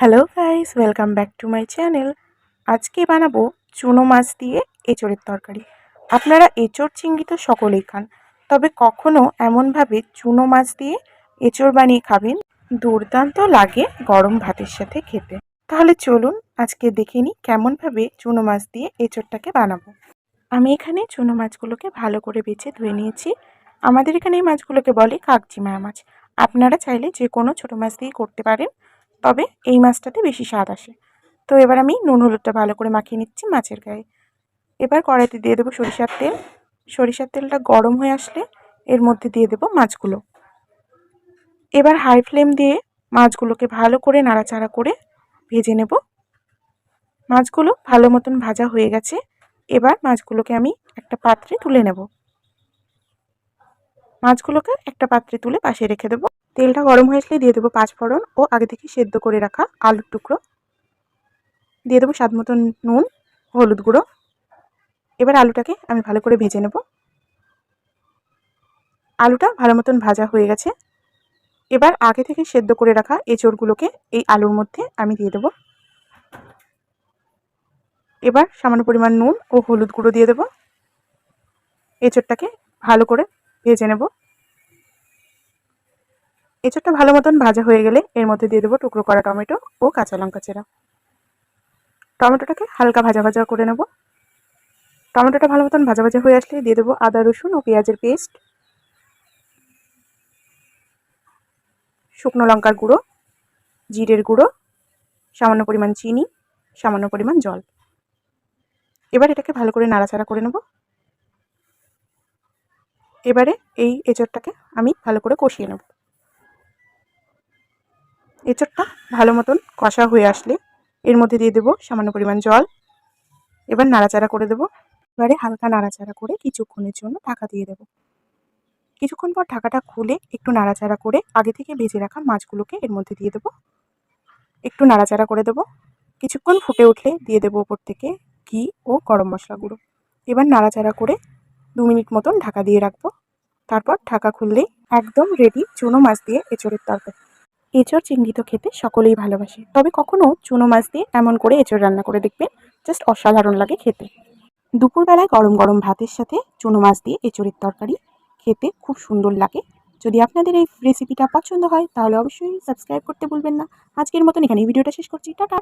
Hello guys welcome back to my channel আজকে বানাবো চুনো মাছ দিয়ে এঁচড়ের তরকারি। আপনারা এঁচড় চিংড়ি তো সকলেই খান, তবে কখনো এমনভাবে চুনো মাছ দিয়ে এঁচড় বানিয়ে খাবেন, দুর্দান্ত লাগে গরম ভাতের সাথে খেতে। তাহলে চলুন আজকে দেখে নিই কেমনভাবে চুনো মাছ দিয়ে এঁচড়টাকে বানাবো। আমি এখানে চুনো মাছগুলোকে ভালো করে বেছে ধুয়ে নিয়েছি। আমাদের এখানে এই মাছগুলোকে বলে কাকচিমায়া মাছ। আপনারা চাইলে যে কোনো ছোটো মাছ দিয়ে করতে পারেন। তবে এই মাছটাতে বেশি স্বাদ আসে। তো এবার আমি নুন, হলুদটা ভালো করে মাখিয়ে নিচ্ছি মাছের গায়ে। এবার কড়াইতে দিয়ে দেবো সরিষার তেল। সরিষার তেলটা গরম হয়ে আসলে এর মধ্যে দিয়ে দেবো মাছগুলো। এবার হাই ফ্লেম দিয়ে মাছগুলোকে ভালো করে নাড়াচাড়া করে ভেজে নেব। মাছগুলো ভালো মতন ভাজা হয়ে গেছে। এবার মাছগুলোকে আমি একটা পাত্রে তুলে নেব। মাছগুলোকে একটা পাত্রে তুলে পাশে রেখে দেবো। তেলটা গরম হয়ে আসলে দিয়ে দেবো পাঁচ ফোড়ন ও আগে থেকে সেদ্ধ করে রাখা আলুর টুকরো। দিয়ে দেবো স্বাদ মতন নুন, হলুদ গুঁড়ো। এবার আলুটাকে আমি ভালো করে ভেজে নেব। আলুটা ভালো মতন ভাজা হয়ে গেছে। এবার আগে থেকে সেদ্ধ করে রাখা এঁচড়গুলোকে এই আলুর মধ্যে আমি দিয়ে দেবো। এবার সামান্য পরিমাণ নুন ও হলুদ গুঁড়ো দিয়ে দেবো। এঁচড়টাকে ভালো করে ভেজে নেব। এঁচড়টা ভালো মতন ভাজা হয়ে গেলে এর মধ্যে দিয়ে দেবো টুকরো করা টমেটো ও কাঁচা লঙ্কা চেরা। টমেটোটাকে হালকা ভাজা ভাজা করে নেব। টমেটোটা ভালো মতন ভাজা ভাজা হয়ে আসলে দিয়ে দেবো আদা, রসুন ও পেঁয়াজের পেস্ট। শুকনো লঙ্কার গুঁড়ো, জিরের গুঁড়ো, সামান্য পরিমাণ চিনি, সামান্য পরিমাণ জল। এবার এটাকে ভালো করে নাড়াচাড়া করে নেব। এবারে এই এঁচড়টাকে আমি ভালো করে কষিয়ে নেব। এঁচড়টা ভালো মতন কষা হয়ে আসলে এর মধ্যে দিয়ে দেবো সামান্য পরিমাণ জল। এবার নাড়াচাড়া করে দেবো। এবারে হালকা নাড়াচাড়া করে কিছুক্ষণের জন্য ঢাকা দিয়ে দেবো। কিছুক্ষণ পর ঢাকাটা খুলে একটু নাড়াচাড়া করে আগে থেকে ভেজে রাখা মাছগুলোকে এর মধ্যে দিয়ে দেবো। একটু নাড়াচাড়া করে দেবো। কিছুক্ষণ ফুটে উঠলে দিয়ে দেবো ওপর থেকে ঘি ও গরম মশলা গুঁড়ো। এবার নাড়াচাড়া করে দু মিনিট মতন ঢাকা দিয়ে রাখব। তারপর ঢাকা খুললেই একদম রেডি চুনো মাছ দিয়ে এঁচড়ের তরকারি। এঁচড় চিংড়ি তো খেতে সকলেই ভালোবাসে। তবে কখনও চুনো মাছ দিয়ে এমন করে এঁচড় রান্না করে দেখবেন জাস্ট অসাধারণ লাগে খেতে। দুপুরবেলায় গরম গরম ভাতের সাথে চুনো মাছ দিয়ে এঁচড়ের তরকারি খেতে খুব সুন্দর লাগে। যদি আপনাদের এই রেসিপিটা পছন্দ হয়, তাহলে অবশ্যই সাবস্ক্রাইব করতে ভুলবেন না। আজকের মতন এখানে ভিডিওটা শেষ করছি। টাটা!